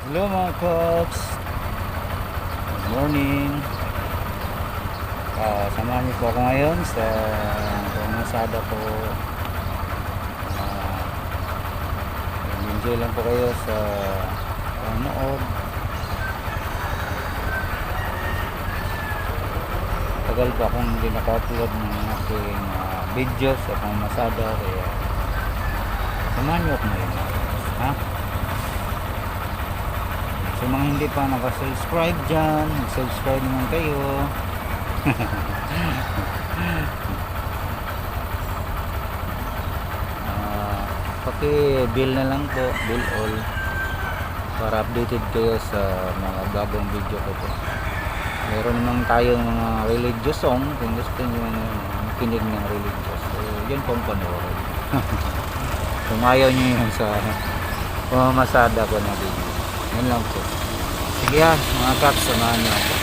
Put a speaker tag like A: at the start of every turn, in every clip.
A: Hello mga coach. Good morning. Ah, samahan niyo po ako ngayon sa pumasada po. Ah, enjoy lang po kayo sa panonood. Tagal pa akong hindi naka-upload ng aking ah, videos sa pumasada kaya samahan niyo ako ngayon. Ha? Sa mga hindi pa nakasubscribe dyan, subscribe naman kayo. Ah, paki-bill na lang po, bill all para updated kayo sa mga bagong video ko po. Meron naman tayong mga religious song kung gusto nyo makinig ng religious. So, yun po ang panoorin. kung ayaw nyo yun sa pamamasada ko na video. Yan lang po. Sige ha, mga kaps, samahan niyo ako.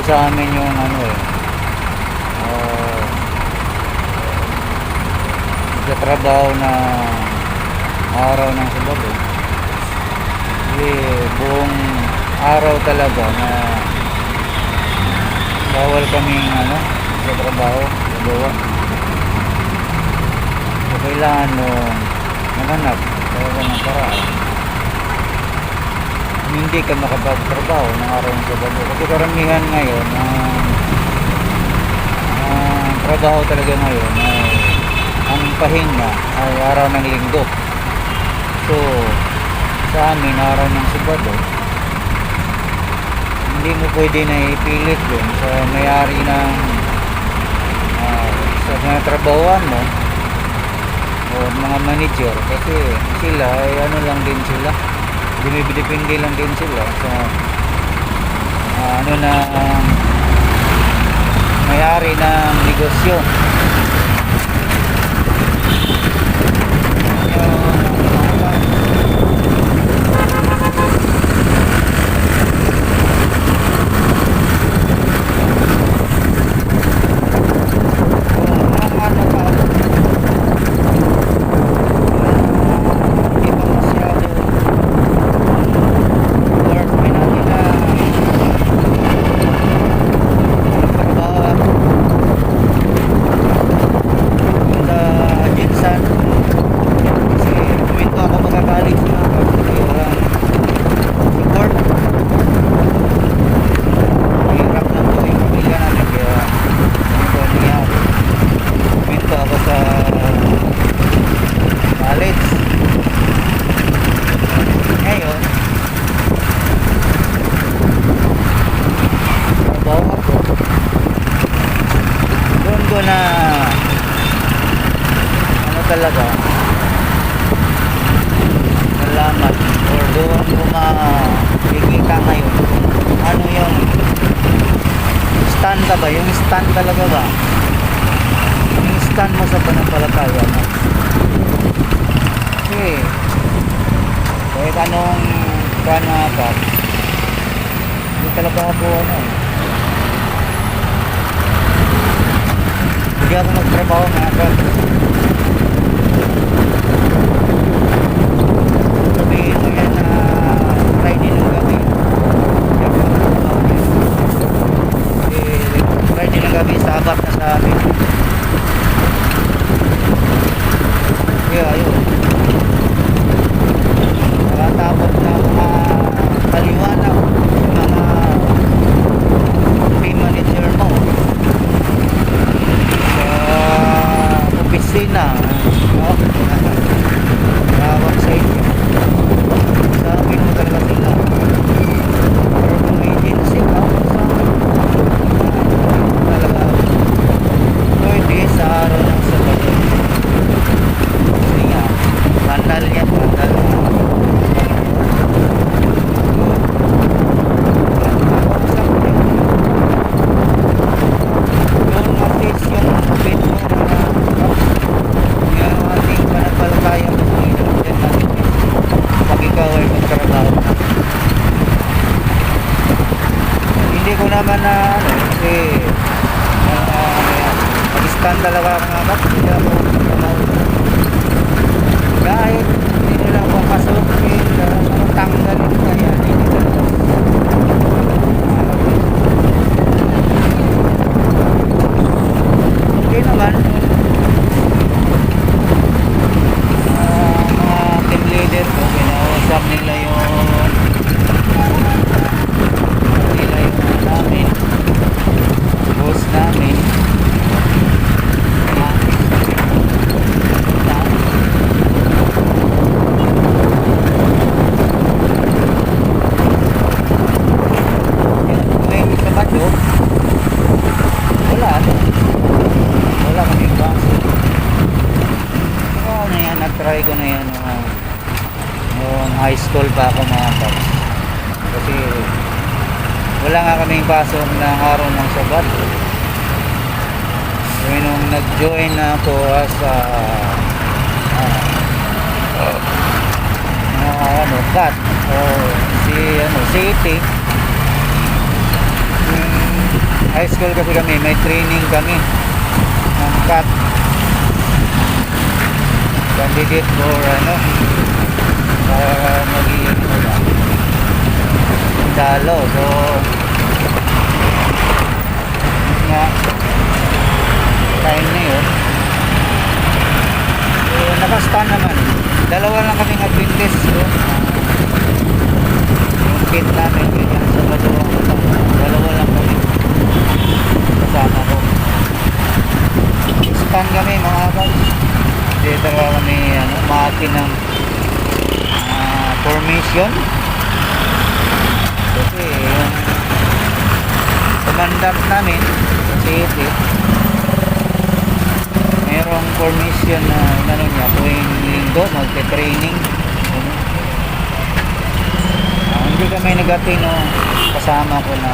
A: Bawal sa amin yung ano eh. Uh, sa trabaho na araw ng Sabado. Kasi buong araw talaga na bawal kaming ano sa trabaho gawa so kailangan mo maghanap talaga ng paraan hindi ka makapagtrabaho ng araw ng Sabado kasi karamihan ngayon ang ang trabaho talaga ngayon ay ang pahinga ay araw ng linggo. So sa amin araw ng Sabado hindi mo pwede na ipilit yun sa may-ari ng ah, sa mga trabahoan mo o mga manager kasi sila ay ano lang din sila dumidepende lang din sila sa ah, ano na may-ari ng negosyo Yung, talaga ba? Yung stand talaga ba? Yung stand mo sa panampalataya mo. Kasi, kahit anong kano ka, hindi talaga ako ano eh. Hindi ako nagtrabaho mga ka. Si ano, city yung high school kasi kami may training kami. Ng cat. Candidate for ano para maging ano dalo so nga. Time na yun. Eh, nakastan naman. Dalawa lang kaming Adventist so, kit namin yun yung sa Baduang dalawa lang kami. Kasama ko. Stan kami mga guys hindi talaga kami ano, mati ng ah, formation. Kasi yung commandant namin sa city merong formation na ano niya tuwing linggo magte-training ano. Ah, hindi kami nagatino kasama ko na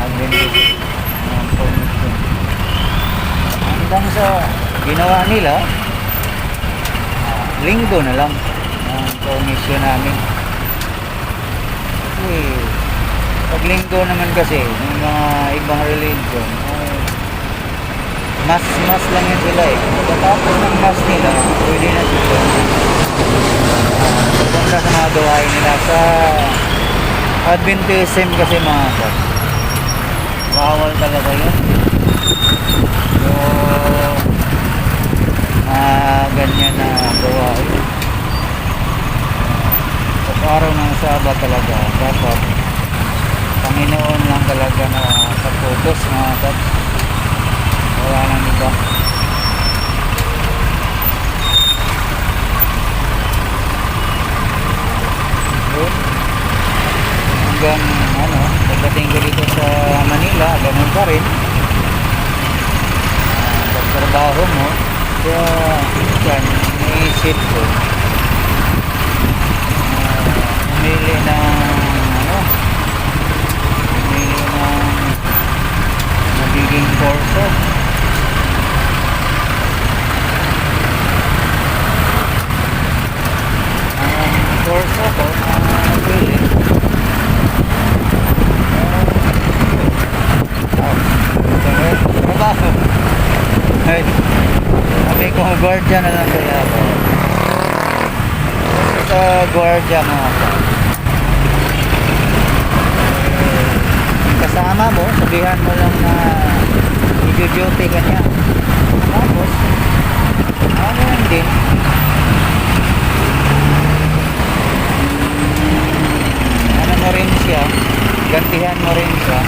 A: Adventist ng hanggang sa ginawa nila ah, linggo na lang ang formation namin. Kasi pag linggo naman kasi ng mga ibang religion ay mas mas lang yun sila eh. Pagkatapos ng mas nila pwede na sila. Ah, pupunta sa mga gawain nila sa Adventism kasi mga boss bawal talaga yun. So ah ganyan na gawain sa araw ng Sabat talaga dapat Panginoon lang talaga na sa-focus mga kaps wala nang iba yun hanggang ano pagdating ko dito sa Manila ganun pa rin. Ah, pagtrabaho mo kaya yan naisip ko ah, umili ng ano umili ng magiging gwardiya na lang kaya ako. Sa gwardiya mga pa. Eh, kasama mo, sabihan mo lang na i-duty ka niya. Tapos, ano yan din. Ano mo rin siya, gantihan mo rin siya.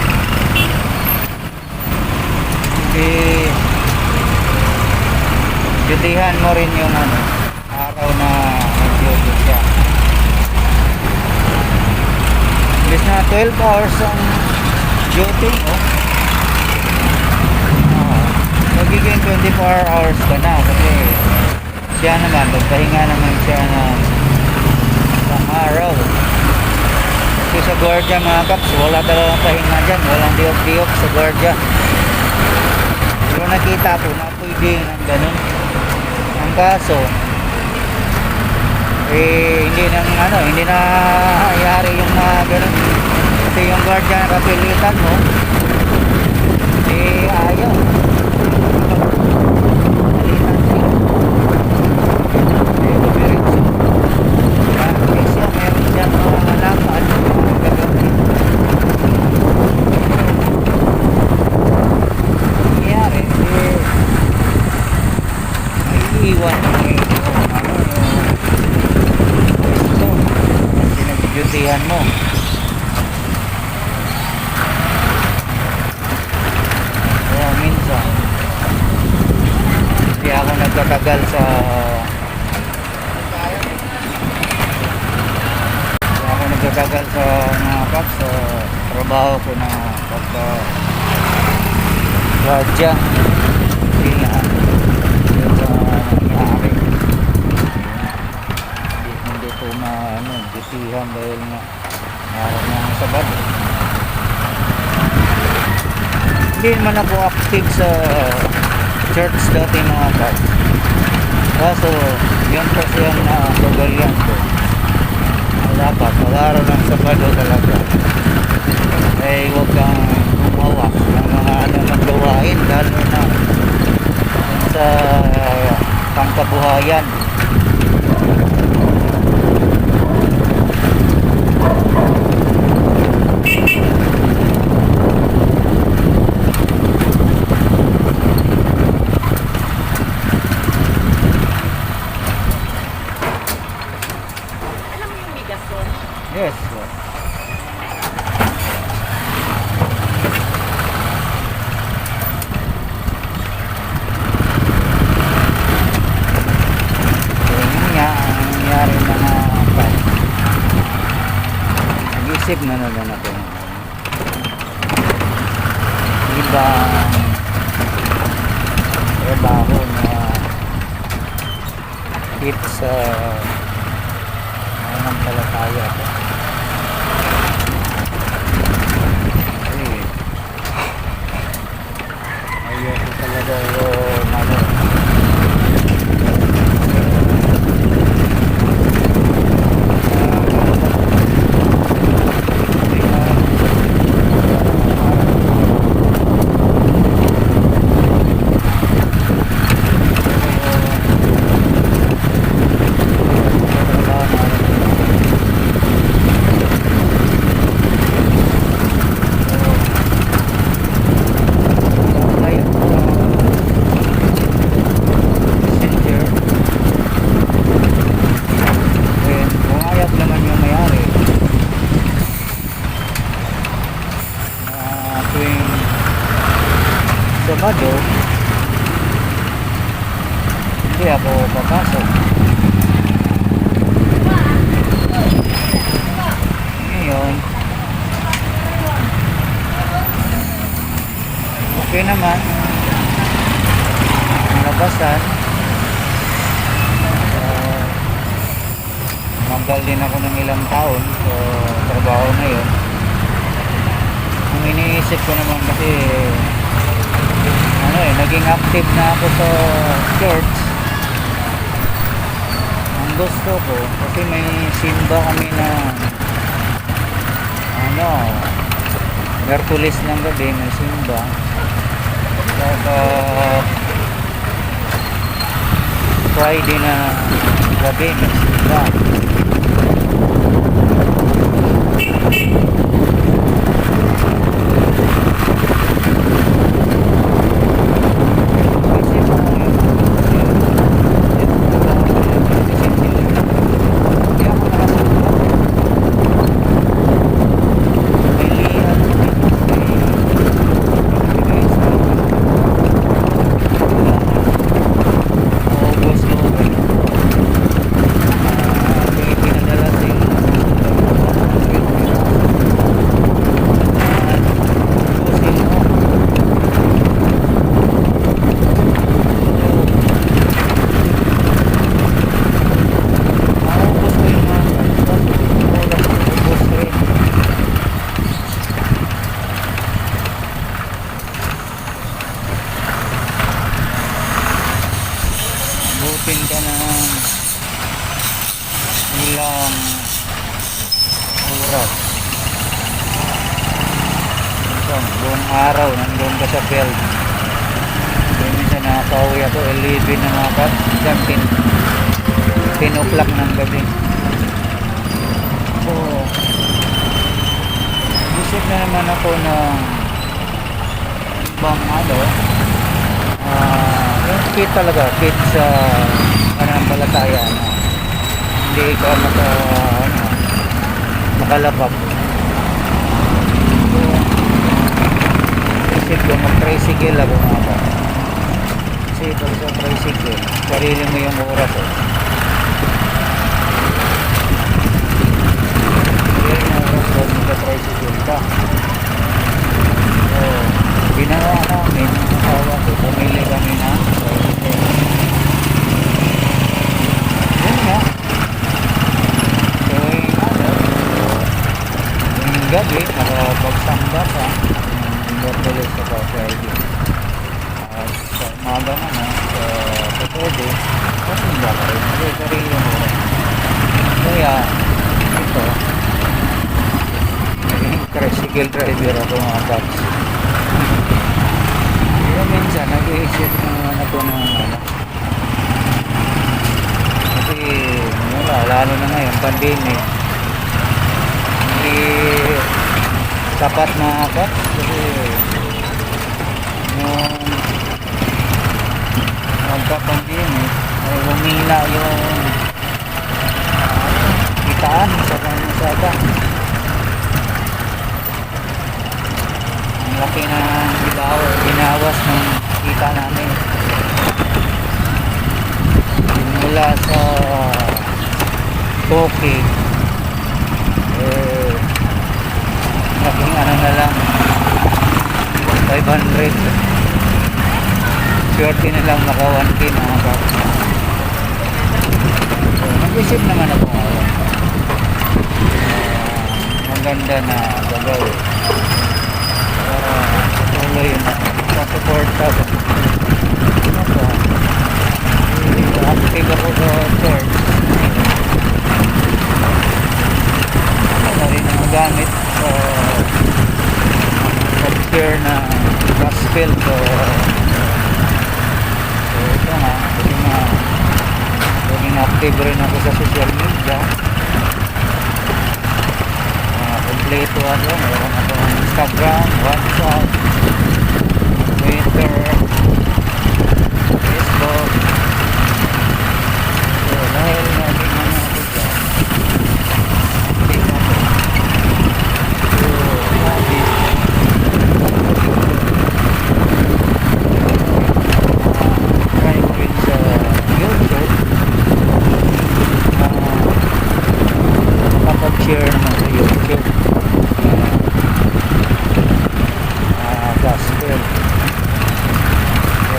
A: Di, dutihan mo rin yung ano, araw na nag-duty siya. Imbis na 12 hours ang duty mo, ah, magiging 24 hours ka na kasi siya naman, magpahinga naman siya ng isang araw. Kasi sa gwardiya mga kaps, wala talagang pahinga dyan, walang diok-diok sa gwardiya. Pero nakita ko na pwede ng ganun. Kaso, eh, hindi nang ano, hindi na hayari yung mga ganun. Kasi yung gwardiya na kapilitan mo, eh, ayaw. Kapilitan siya. Eh, dumiretso. Kaya siya, meron siyang mga lakad, mga gagawin. nangyari eh may iwan eh yung ano yung pwesto na pinag-dutyhan mo kaya minsan hindi ako nagtatagal sa hindi ako nagtatagal sa mga pag sa trabaho ko na pagka Radya hindi nga yung uh, nangyari hindi, hindi ko ma ano, disihan dahil nga araw ng Sabado hindi naman ako active sa church dati mga pag kaso yun kasi ang nakagalian ko. Dapat pag araw ng Sabado talaga. Eh huwag kang gumawa ng mga ano ng gawain lalo na sa uh, pangkabuhayan
B: Alam mo yung Migason?
A: yes boss. yun nga ang nangyari mga pag nag-isip na naman ako. Ng ibang trabaho na hit sa pananampalataya ko. Kasi ayoko talaga yung ano Messenger And pumayag naman yung mayari na tuwing Sabado hindi ako papasok ngayon okay naman ang labasan uh, Magal din ako ng ilang taon sa trabaho na yun. Ang iniisip ko naman kasi ano eh, naging active na ako sa church. Ang gusto ko, kasi may simba kami na ano, Merkulis ng gabi, may simba. Saka Friday na gabi, Mexica. August Thank you. Buong araw nandun ka sa field. Hindi minsan nakakauwi ako 11 na mga kat. Diyan 10, 10 o'clock ng gabi. So, isip na naman ako ng ibang ano, ah, yung kit talaga, kit sa pananampalataya na hindi ka maka, ano, makalabag. So, isip ko mag-tricycle ako mga ba. Kasi pag sa tricycle, sarili mo yung oras eh. Sarili mo oras pag mag-tricycle ka. So, ginawa namin, ang asawa ko, pumili kami na tricycle. Yun nga. So, yung ano, yung gabi, nakapagsamba ka, yung Bertoles sa Friday. At sa umaga naman, sa Saturday, pasimba ka rin. Kasi sarili mo rin. Kaya, ito, tricycle driver ako mga paps. Kaya minsan, nag-iisip naman ako ng ano, kasi wala, lalo na ngayon, pandemic. Hindi sapat na apat kasi yung magka-pandemic ay humina yung kitaan sa kamusada. Ang laki na bilaw, binawas ng kita namin. Mula sa Toki eh naging ano na lang. 500 swerte na lang maka 1k mga paps so, nag-isip naman ako ngayon Ah, maganda na gagawin. Para tuloy na masuporta ko active ako sa church. Ano rin ang gamit sa pag-share na gospel so, so ito nga kasi nga naging active rin ako sa social media. Uh, kompleto ano meron akong Instagram, Whatsapp Twitter Facebook so dahil naging ano ako dyan active ako so hobbies try ko rin sa YouTube uh, kapag-share naman sa YouTube uh, gospel so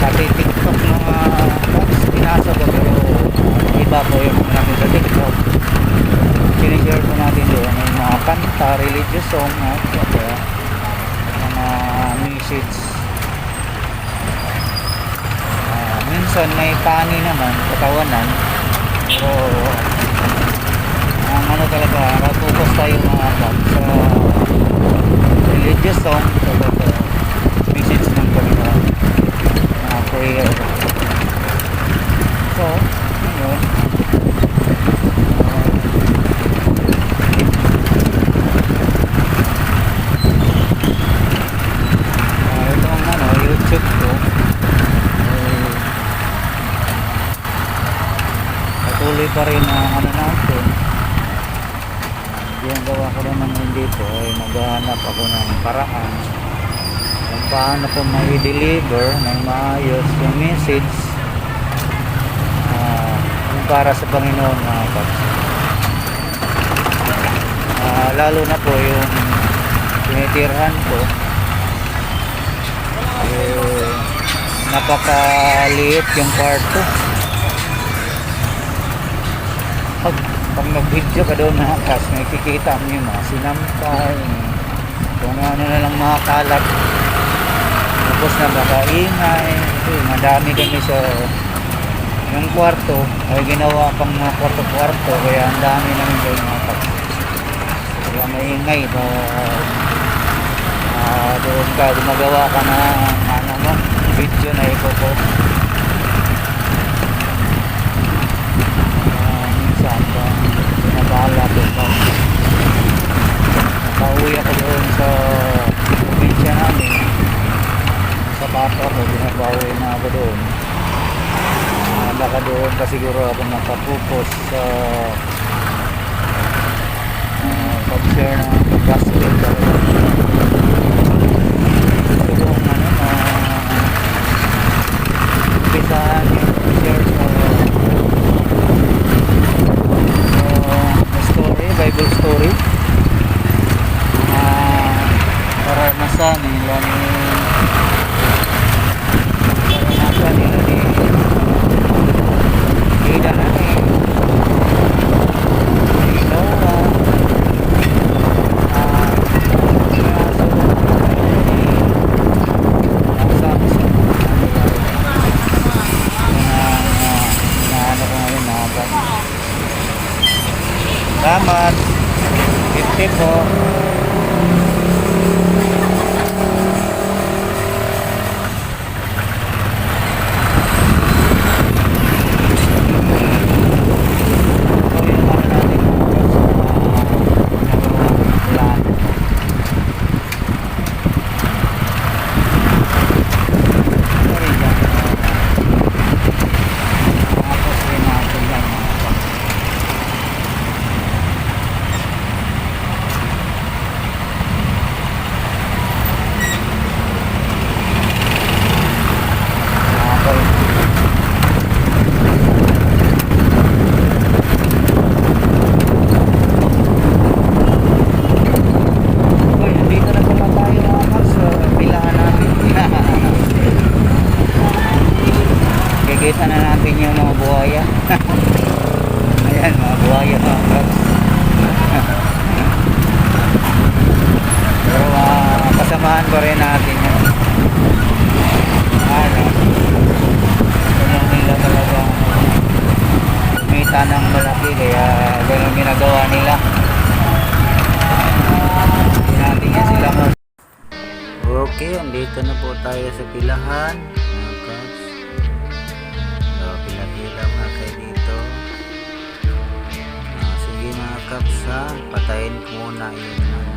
A: pati TikTok ng uh, box pinasa ko pero uh, iba po yung namin sa TikTok sinishare ko natin doon yung mga kanta, religious song at saka mga message Ah, minsan may pani naman, katawanan. Pero ang ano talaga, focus tayo mga kap sa religious song, sa sa message ng Panginoon, mga prayer. pa oh. Ayun. Ah, ito ang ano, YouTube ko. Eh, patuloy pa rin ang ano natin. Ginagawa ko naman yun dito ay maghahanap ako ng paraan kung paano ko mai-deliver ng maayos yung message yung para sa Panginoon mga kaps. Ah, lalo na po yung tinitirhan ko eh, napakaliit yung kwarto pag, pag nag-video ka doon mga kas nakikita mo yung mga sinampay kung ano na lang mga kalat. Tapos na baka ingay kasi madami kami sa yung kwarto ay ginawa pang mga kwarto-kwarto kaya ang dami namin kayo mga kas kaya maingay ba Ah, doon ka gumagawa ka na ano mo video na ipopost Ah, minsan ba pinabala ko ba nakauwi ako doon sa probinsya namin. Sa bata ko binabawi na ako doon. Baka doon pa siguro ako makapupos sa uh, pag-share ng gospel talaga gusto kong ano uh, umpisahan pa rin natin yan. Ano? Kumita ng malaki kaya ganun ginagawa nila. Hindi natin sila. Okay, andito na po tayo sa pilahan. Pila-pila mga kayo dito. Ah, sige mga kaps ha, patayin ko muna yung natin.